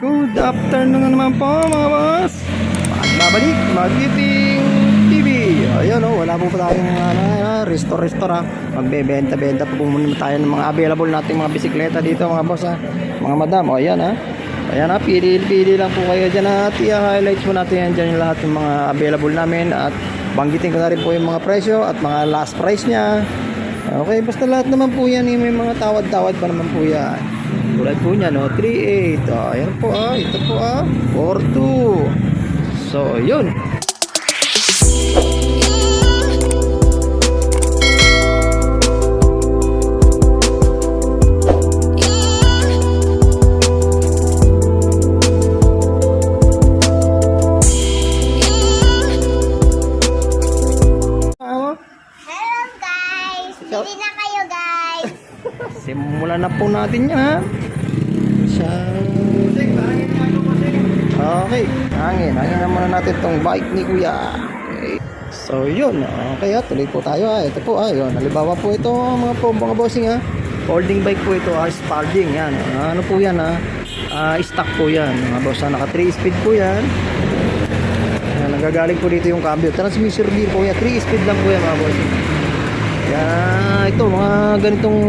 Good afternoon naman po mga boss. Magbabalik, Magiting TV. Ayan oh, wala po pa tayong ano, resto-resto ha. Magbebenta-benta po muna tayo ng mga available nating mga bisikleta dito mga boss ha. Mga madam, o ayan ha. Ayan ha, pili-pili lang po kayo dyan at i-highlights mo natin yan dyan yung lahat ng mga available namin at banggitin ko na rin po yung mga presyo at mga last price niya. Okay, basta lahat naman po yan, eh, may mga tawad-tawad pa naman po yan. Tulad po niya, no? 3.8. Oh, ayan po ah. Ito po ah. 4.2. So, yun. Ah! Simulan na po natin yan natin tong bike ni Kuya. Okay. So yun, okay ha, tuloy po tayo ha. Ito po ha, yun. Halimbawa po ito mga po, mga bossing ha. Folding bike po ito ha, Spalding yan. Ah, Ano po yan ha? Ah, stock po yan. Mga boss ha, naka 3 speed po yan. Ayan, nagagaling po dito yung cambio. Transmission gear po yan. 3 speed lang po yan mga boss. Kaya ito mga ganitong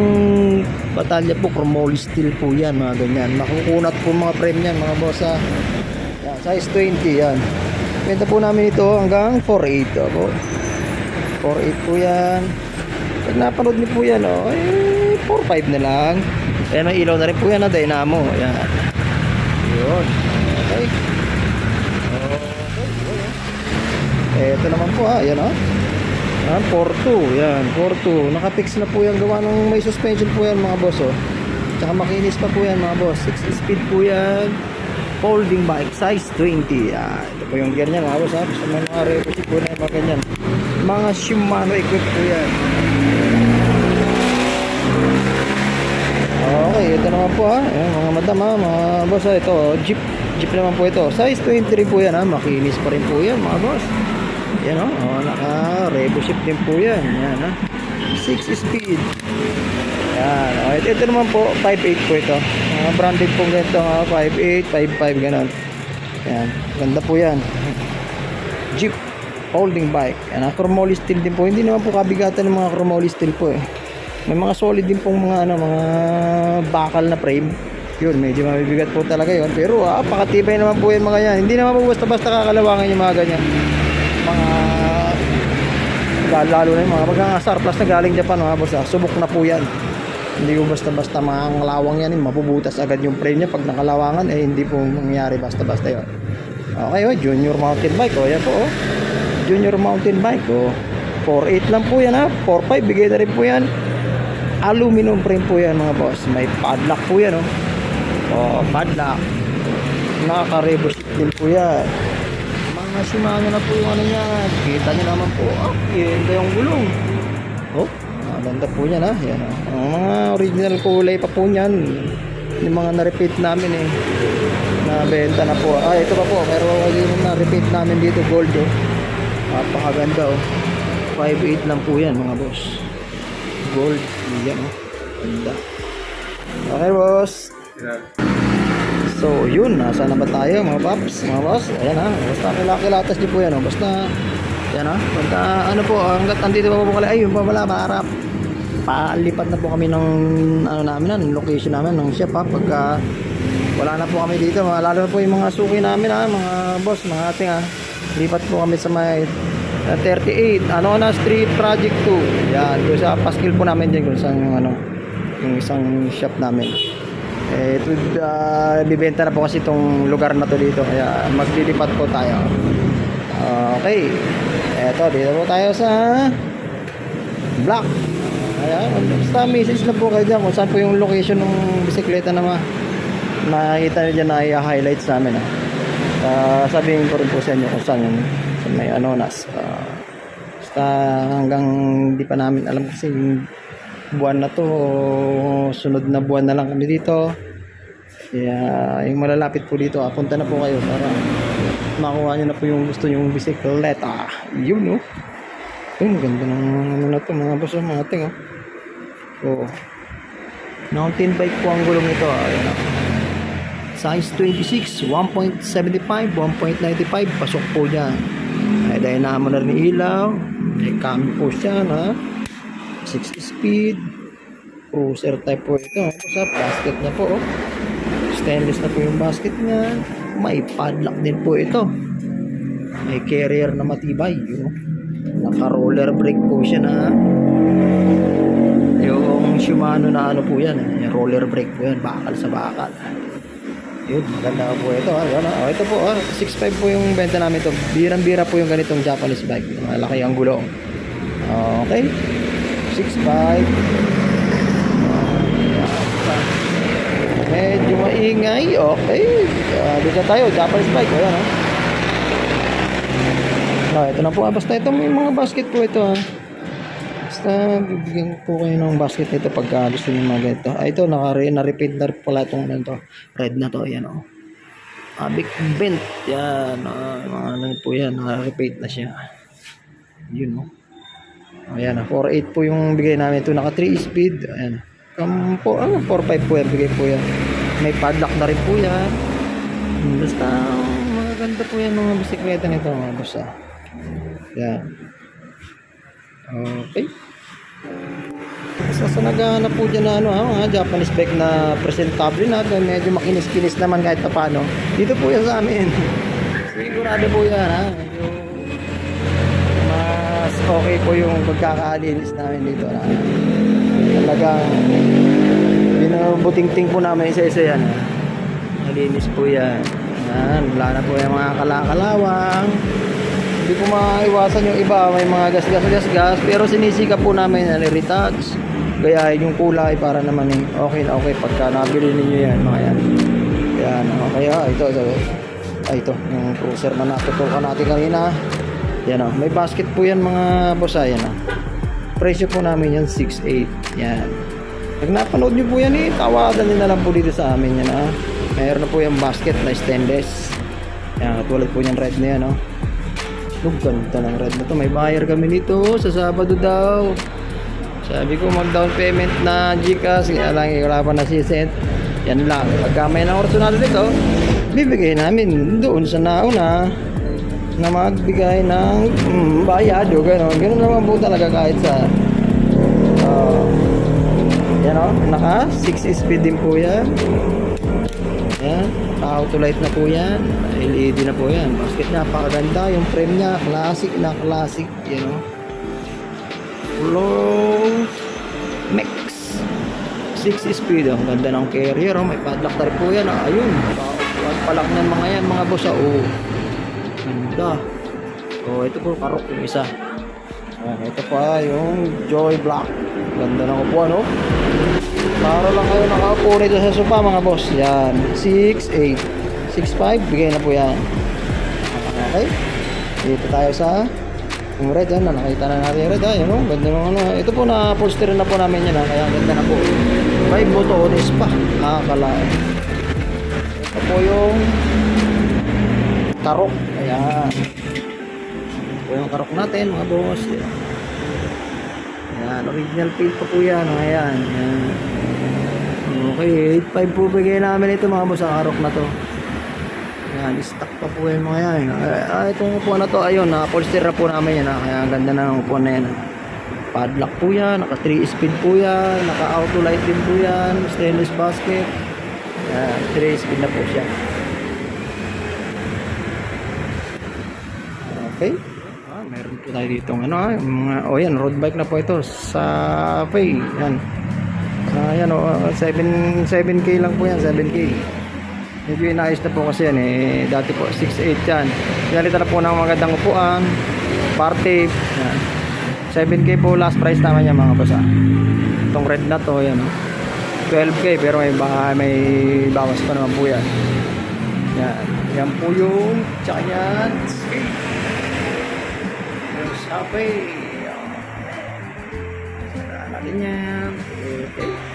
batalya po, chromoly steel po yan, mga ganyan. Makukunat po mga frame yan, mga boss ha. Yan, size 20 yan. Benta po namin ito hanggang 4.8 po. 4.8 po yan. Pag napanood niyo po yan, oh, eh, 4.5 na lang. Ayan, may ilaw na rin po yan na dynamo. Ayan. Yun. Okay. Okay. Ito naman po ha. Ayan oh. Yan, 4.2. Yan, 4.2. Nakapix na po yan. Gawa ng may suspension po yan mga boss oh. Tsaka makinis pa po yan mga boss. 6 speed po yan. Folding bike size 20. Yan. Ito po yung gear niya mga boss ha. Mo mga requisite po na yung mga ganyan. Mga Shimano equipped po yan. Okay, ito naman po ha. Ayan, mga madam ha, mga boss ha. Ito, jeep. Jeep naman po ito. Size 23 po yan ha. Makinis pa rin po yan mga boss. Yan o. Oh, naka revo shift din po yan. Yan ha. 6 speed. Yan. Oh, ito, ito naman po, 5.8 po ito. Mga branded po ganito. Mga 5.8, 5.5 ganun. Yan. Ganda po yan. Jeep holding bike. Yan, ang chromoly steel din po. Hindi naman po kabigatan ng mga chromoly steel po eh. May mga solid din pong mga ano, mga bakal na frame. Yun, medyo mabibigat po talaga yun. Pero ah, pakatibay naman po yung mga yan. Hindi naman po basta-basta kakalawangan yung mga ganyan. Mga lalo na yung mga mga surplus na galing Japan mga boss ah. Subok na po yan. Hindi ko basta-basta mga lawang yan. eh. Mapubutas agad yung frame niya. Pag nakalawangan, eh hindi po mangyari basta-basta yun. Okay, oh, junior mountain bike. Oh, yan po. Oh. Junior mountain bike. Oh. 4.8 lang po yan ha. 4.5 bigay na rin po yan. Aluminum frame po yan mga boss. May padlock po yan. Oh, oh padlock. Nakaka-revo sheet din po yan. Mga Shimano na po yung ano niya. Kita niyo naman po. Oh, yun yung gulong. Oh, ganda po yan ha. Yan. Ang mga original kulay pa po niyan. Yung mga na-repeat namin eh. Na-benta na po. Ah, ito pa po. Meron yung na-repeat namin dito. Gold oh. Napakaganda oh. 5.8 lang po yan mga boss. Gold. Yan oh. Ganda. Okay boss. So yun, nasa na ba tayo mga paps, mga boss? Ayan ha, basta kilakilatas niyo po yan oh. Basta, yan ha, basta ano po, hanggat nandito pa po kali, ayun pa pala, maharap. Palipat na po kami ng, ano namin ng location namin, ng shop ha, pagka wala na po kami dito, mga, lalo po yung mga suki namin ha, mga boss, mga ating ha. Lipat po kami sa may uh, 38, ano na, Street Project 2. Yan, doon sa paskil po namin dyan, kung saan ano, yung isang shop namin. Eh, ito, uh, bibenta na po kasi itong lugar na to dito. Kaya maglilipat po tayo. Okay. Eto, dito po tayo sa block. Ayan, basta message na po kayo dyan kung saan po yung location ng bisikleta na ma makikita nyo dyan na i-highlights namin. Ah. Uh, sabihin ko rin po sa inyo kung saan yung sa may anonas. Uh, basta hanggang di pa namin alam kasi yung buwan na to sunod na buwan na lang kami dito kaya yung malalapit po dito ah, punta na po kayo para makuha nyo na po yung gusto yung bisikleta yun no yun ganda ng ano na to mga boss oh, mga ting oh Oo. mountain bike po ang gulong ito ah. Ayan, ah. Size 26, 1.75, 1.95. Pasok po dyan. May dynamo na rin ilaw. May cam po siya na 6 speed. Cruiser type po ito. Sa basket niya po. Oh. Stainless na po yung basket niya. May padlock din po ito. May carrier na matibay. Yun, oh. Naka-roller brake po siya na yung Shimano na ano po yan. eh, Yung roller brake po yan. Bakal sa bakal. Yun, maganda po ito. Ah. Yun, ah. Oh, ito po, ah. 6.5 po yung benta namin ito. Birang-bira po yung ganitong Japanese bike. Malaki ang gulong. Okay. 6.5. Medyo maingay. Okay. Uh, dito tayo. Japanese bike. Ayan, ha. No, ito na po. Ah, basta ito may mga basket po ito. Ha. Basta bibigyan po kayo ng basket nito pagka gusto niyo mga ganito. Ah, ito, naka- na-repeat na pala itong ano. Red na to. Ayan, o. Ah, big bent. Yan. Ah, mga ano po yan. Naka-repeat na siya. Yun, o. Ayan, ah, 4.8 po yung bigay namin ito. Naka 3 speed. Ayan. Um, po, ah, 4.5 po yan. Bigay po yan. May padlock na rin po yan. Basta, maganda po yan mga bisikleta nito mga boss ah. Yan. Okay. Sa sa naghahanap po dyan na ano ha, mga Japanese bike na presentable na, medyo makinis-kinis naman kahit pa paano. Dito po yan sa amin. Sigurado po yan ha. Medyo mas okay po yung pagkakaalinis namin dito na talagang binubuting-ting po namin isa-isa yan ha. Malinis po yan. Yan, wala na po yung mga kalakalawang. Hindi po maiwasan yung iba, may mga gas-gas-gas-gas. Pero sinisika po namin na retouch. Gayahin yung kulay para naman eh, okay na okay pagka nabili ninyo yan. Mga yan. Yan, okay ah, ito, ito. Ay, ito, yung cruiser na natutukan natin kanina. Yan oh, may basket po yan mga boss ah, yan ah. Presyo po namin yan, 6.8. Yan. Pag napanood nyo po yan eh, tawagan nyo na lang po dito sa amin yan ah. Mayroon na po yung basket na stainless. Yan, katulad po yung red na yan oh. Ang ganda ng red na to. May buyer kami nito sa Sabado daw. Sabi ko mag down payment na Gcash. Kaya lang eh, wala pa na si-set. Yan lang. Pagka may na orsunado dito, bibigay namin doon sa nauna na magbigay ng mm, bayad o gano'n. Gano'n naman po talaga kahit sa uh, yan o, naka 6 speed din po yan. Yan, auto light na po yan. LED na po yan. Basket niya, napakaganda. Yung frame niya, classic na classic. Yan o. Low Mix. 6 speed. Ang ganda ng carrier. Oh. May padlock na rin po yan. Ah. Ayun. Palak ng mga yan, mga boss. ah. Oh. Ganda. Oh, ito po, karok yung isa. Ayan, ito pa yung Joy Black. Ganda ng upuan, no? Para lang kayo nakaupo nito sa sopa, mga boss. Yan. 6, 8, 6, 5. Bigay na po yan. Okay. Dito tayo sa yung red, yan. Nakita na natin yung red, ha? Yan, oh. Ganda ng ano. Ito po na poster na po namin yan, ha? Kaya ganda na po. May botones pa. Nakakalain. Ito po yung karok. Ayan. Ito po yung karok natin, mga boss. Yan. Ayan, original paint pa po yan. oh. Ayan, ayan. Okay, 8.5 po bigay namin ito mga boss, ang karok na to. Ayan, stock pa po yung mga yan. Ah, itong upuan na to, ayun, na-polster na po namin yan. Kaya ang ganda na ng upuan na yan. ah. Padlock po yan, naka 3 speed po yan, naka auto light din po yan, stainless basket. Ayan, 3 speed na po siya. Okay. Ah, meron po tayo dito ano, ah, mga oh yan, road bike na po ito sa Pay. Yan. Ah, yan oh, 7 7k lang po yan, 7k. Medyo inayos na po kasi yan eh. Dati po 6.8 yan. Pinalitan na po ng magandang upuan, party. Yan. 7k po last price naman yan mga boss ah. Itong red na to, yan oh. 12k pero may may bawas pa naman po yan. Yan. Yan po yung tsaka yan. Sara natin yan. Okay.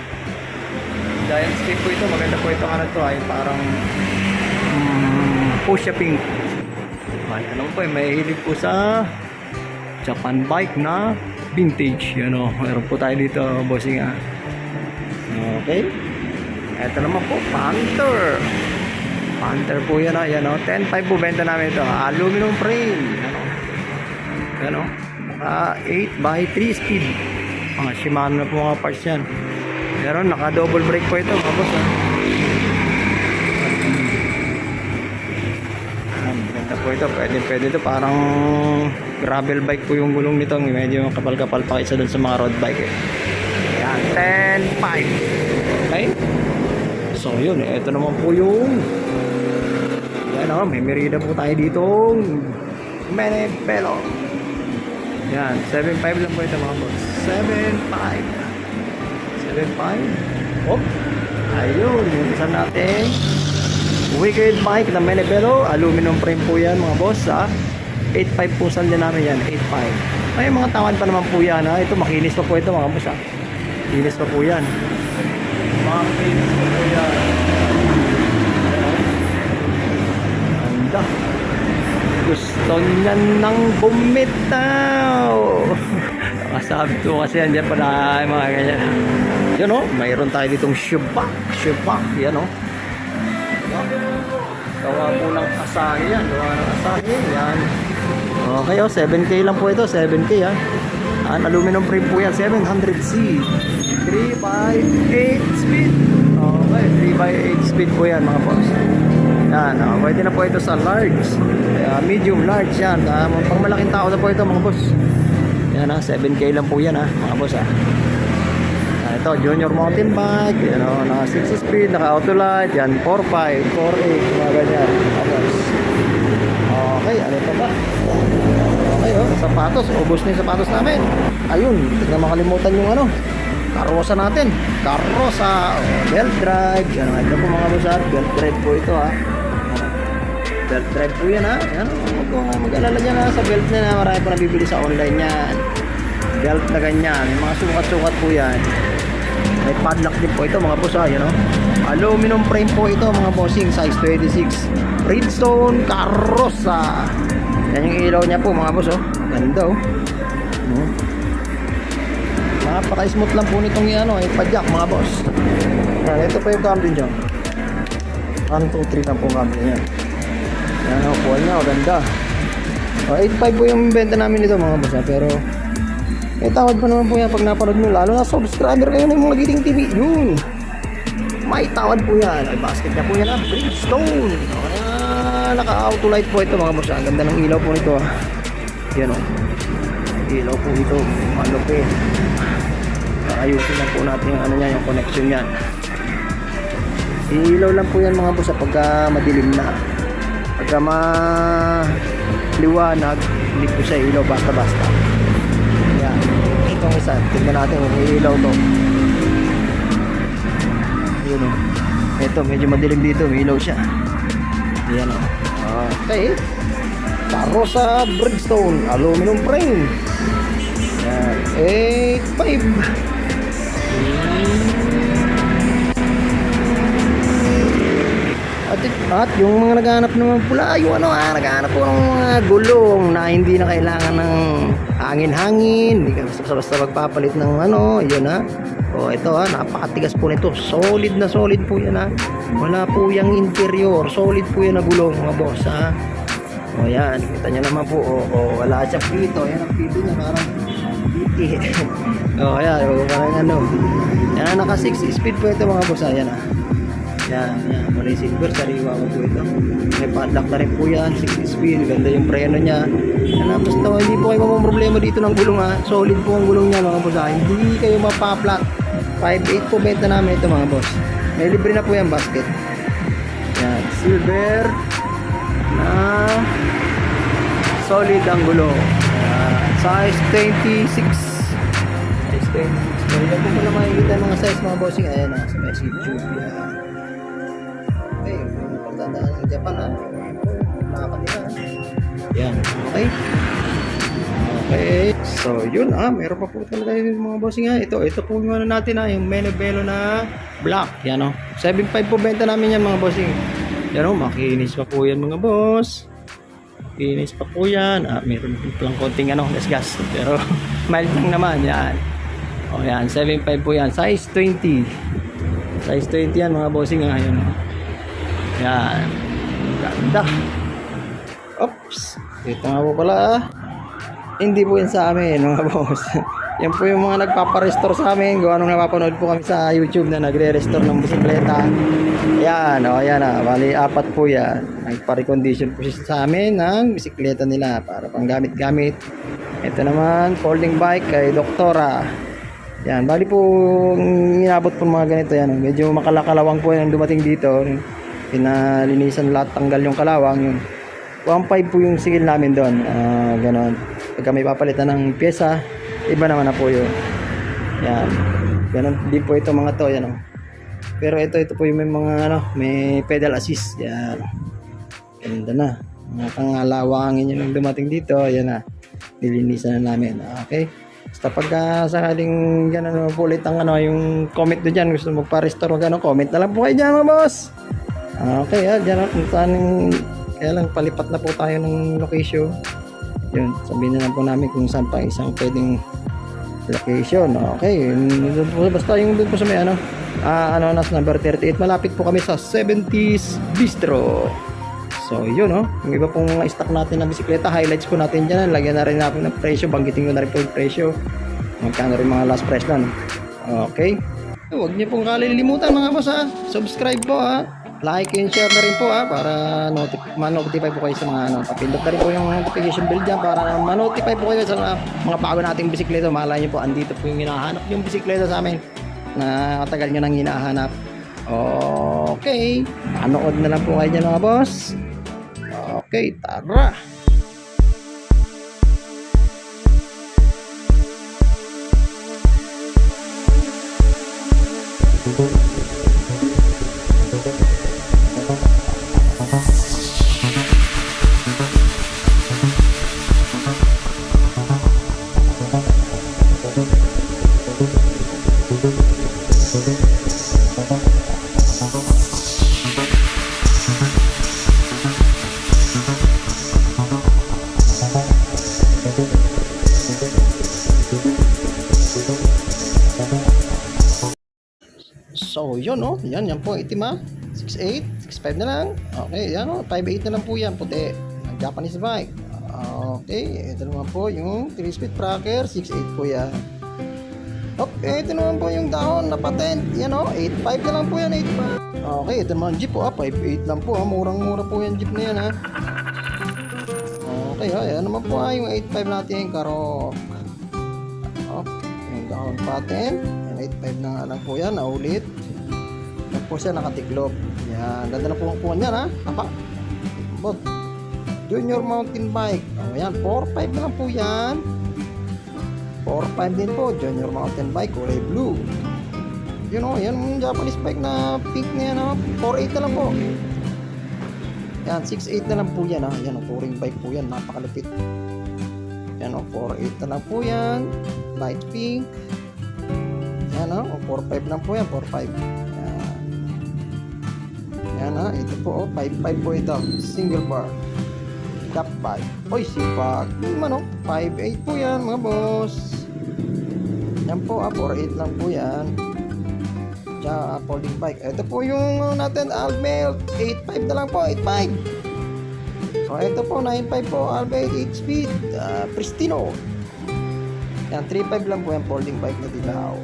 Giant stick po ito. Maganda po ito. Ano to ay parang um, push pink. Ay, ano po eh. May hilig po sa Japan bike na vintage. Yan o. Meron po tayo dito. Bossing ah. Okay. Ito naman po. Panther. Panther po yan, ah. Yan, oh. 10.5 po benta namin ito. Aluminum frame. Yan, oh. Yan. Naka 8 by 3 speed. Mga Shimano na po mga parts yan. Meron, naka double brake po ito, mga boss, ah. Yan, Ganda po ito. Pwede, pwede ito. Parang gravel bike po yung gulong nito. Medyo kapal-kapal pa isa dun sa mga road bike eh. Yan, 10.5. Okay? So yun, ito naman po yung yan o, may merida po tayo dito Menepelo Yan, 7.5 lang po ito mga boss 7.5 7.5 Op, ayun, isa natin. Wicked bike na Menepelo Aluminum frame po yan mga boss ha? 8.5 po saan din namin yan 8.5 May mga tawad pa naman po yan ha? Ito makinis pa po ito mga boss ha? Kinis pa po yan. Mga kinis pa po yan. Ganda. Gusto niya nang bumitaw. Nakasabi ko kasi yan dyan pala yung mga ganyan. Yun o, mayroon tayo ditong shubak. Shubak, yan o. Gawa po ng asahe yan. Gawa ng asahe yan. Okay o, 7K lang po ito. 7K ha. An aluminum frame po yan. 700C. 3 by 8 speed. Okay, 3 by 8 speed po yan mga boss. Yan, oh, pwede na po ito sa large. Uh, medium, large yan. Uh, pang malaking tao na po ito mga boss. Yan ha, 7K lang po yan ha, mga boss ha. Ah, ito, junior mountain bike, yan o, naka 6 speed, naka auto light, yan, 4.5, 4.8, mga ganyan. Okay, ano pa ba? Okay oh, sapatos, ubos na yung sapatos namin. Ayun, hindi na makalimutan yung ano, karosa natin. Karosa, oh, belt drive, yan, ito po mga boss ha, belt drive po ito ha. Belt drive po yan ha. Yan, huwag ko mag-alala dyan ha. Sa belt na marami po nabibili sa online yan. Belt na ganyan. May mga sukat-sukat po yan. May padlock din po ito mga boss ha. Yan o. Aluminum frame po ito mga bossing. Size 26. Bridgestone Carosa. Yan yung ilaw niya po mga boss oh. Ganda oh. Hmm. Napaka-smooth lang po nitong yan oh. Ipadyak mga boss. Yan, ito po yung cambio dyan. 1, 2, 3 na po cambio yan. Yan ang kuha niya, oh, ganda. Oh, 8.5 po yung benta namin nito mga boss ha, pero may tawad pa naman po yan pag napanood nyo, lalo na subscriber kayo ng mga Giting TV, yun. May tawad po yan. Ay, basket na po yan ha, Bridgestone. Kaya naka-auto light po ito mga boss ha. Ang ganda ng ilaw po nito ha. Yan o. Ilaw po ito, malupit. Ayusin lang po natin yung ano niya, yung connection niyan. Ilaw lang po yan mga boss pagka madilim na pagka maliwanag hindi po siya ilaw basta basta yan. Itong isa tignan natin kung ilaw to. Yun o ito medyo madilim dito may ilaw siya. Yan o okay. Carosa Bridgestone aluminum frame. Yan. 8.5 At, yung mga naghahanap naman pula, yung ano ah, naghahanap po ng mga gulong na hindi na kailangan ng hangin-hangin, hindi ka basta-basta magpapalit ng ano, yun ha. O ito ha, napakatigas po nito, solid na solid po yan ha. Wala po yung interior, solid po yan na gulong mga boss ha. O yan, kita nyo naman po, o, o wala siyang pito, yan ang pito niya, parang piti. o yan, o, parang ano. Yan, naka 6 speed po ito mga boss ha, yan ha. Yan, yan. Yung silver, sariwa ko po ito. May padlock na rin po yan, 60 speed. Ganda yung preno niya. Yan na, basta hindi po kayo problema dito ng gulong ha. Solid po ang gulong niya mga boss ha. Hindi kayo mapaplat. 5.8 po benta namin ito mga boss. May libre na po yan basket. Yan, silver na solid ang gulong. Yan, size 26. Size 26. Pwede po pala makikita mga size mga bossing. Ayan na, sa seat tube. Pagtandaan ng Japan ha. Nakakatira ha. Yan, okay. Okay, so yun ah, meron pa po talaga yung mga bossing ha. Ito, ito po yung ano natin ha, yung Menebelo na black. Yan o. 7.5 po benta namin yan mga bossing. Yan o, makinis pa po yan mga boss. Kinis pa po yan. Ah, meron lang konting ano, gas gas. Pero mild lang naman yan. O yan, 7.5 po yan. Size 20. Size 20 yan mga bossing ha. Yan o. Yan. ganda. Oops. Ito nga po pala ah. Hindi po yan sa amin mga boss. yan po yung mga nagpaparestore sa amin. Gawa nung napapanood po kami sa YouTube na nagre-restore ng bisikleta. Yan, o yan ah. Bali, apat po yan. Nagpa-recondition po sa amin ng bisikleta nila para pang gamit-gamit. Ito naman, folding bike kay Doktora. Yan, bali po inabot po mga ganito yan. Medyo makalakalawang po yan dumating dito. Pinalinisan lahat, tanggal yung kalawang. Yung 1.5 po yung sigil namin doon. Ah, ganon. Pagka may papalitan ng pyesa, iba naman na po yun. Yan. Ganon. Hindi po ito mga to. Yan o. Pero ito, ito po yung may mga ano, may pedal assist. Yan. Ganda na. Mga pangalawangin yun yung dumating dito. Yan na. Nilinisan na namin. Okay. Basta pagka sakaling naman po ulit ang ano, yung comment doon dyan, gusto magpa-restore o gano'n, comment na lang po kayo dyan mga boss. Okay, ah, dyan, saan kaya lang palipat na po tayo ng location. Yun, sabihin na lang po namin kung saan pa isang pwedeng location. Okay, doon po, basta yung doon po sa may ano, ah, ano, number 38, malapit po kami sa 70s Bistro. So, yun, no? Yung iba pong stock natin na bisikleta, highlights po natin dyan. Lagyan na rin natin ng presyo. Banggitin ko na rin po yung presyo. Magkano rin mga last price nun. Okay? Huwag niyo pong kalilimutan mga boss, ha? Subscribe po, ha? Like and share na rin po, ha? Para notif- ma-notify po kayo sa mga ano. Papindot na rin po yung notification bell dyan para ma-notify po kayo sa mga, mga bago nating bisikleta. Malay niyo po, andito po yung hinahanap yung bisikleta sa amin na matagal nyo nang hinahanap. Okay. Anood na lang po kayo dyan mga boss. Okay, tara! So, yun, no? Yan, yan po, itim, ha? 6'8", 6'5 na lang. Okay, yan, no? 5'8 na lang po yan, puti. Japanese bike. Okay, ito naman po yung 3-speed tracker, 6'8 po yan. Okay, ito naman po yung dahon na patent. Yan, no? 8'5 na lang po yan, 8'5. Okay, ito naman jeep, oh, 5'8 lang po, ha? Murang-mura po yung jeep na yan, ha? Okay, ha? Yan naman po, ha? Yung 8'5 natin, karok. Okay, yung dahon patent. Yan, 8'5 na lang po yan, naulit. Yan po siya nakatiklop. Yan, ganda na po ang kuha niyan ha. Apa. Bot. Junior mountain bike. O yan, 4.5 na lang po yan. 4.5 din po, junior mountain bike, kulay blue. Yun o, yan yung Japanese bike na pink na yan ha. 4.8 na lang po. Yan, 6.8 na lang po yan ha. Yan o, touring bike po yan, napakalupit. Yan o, 4.8 na lang po yan. Light pink. Yan o, 4.5 lang po yan, 4.5. Yan. Yan ha, ito po, oh, 5.5 po ito. Single bar. Top 5. Oy, sipag. Yung ano, 5.8 po yan, mga boss. Yan po, ah, 4.8 lang po yan. Tsaka, folding bike. Ito po yung ano natin, Almel. 8.5 na lang po, 8.5. O, ito po, 9.5 po, Almel 8 speed. ah, Pristino. Yan, 3.5 lang po yung folding bike na dilaw.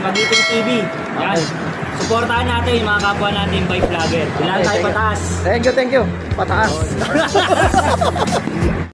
Magiting TV. Yan. Okay. Supportahan natin yung mga kapwa natin bike vlogger. Kailangan tayo pataas. Thank you, thank you. Pataas.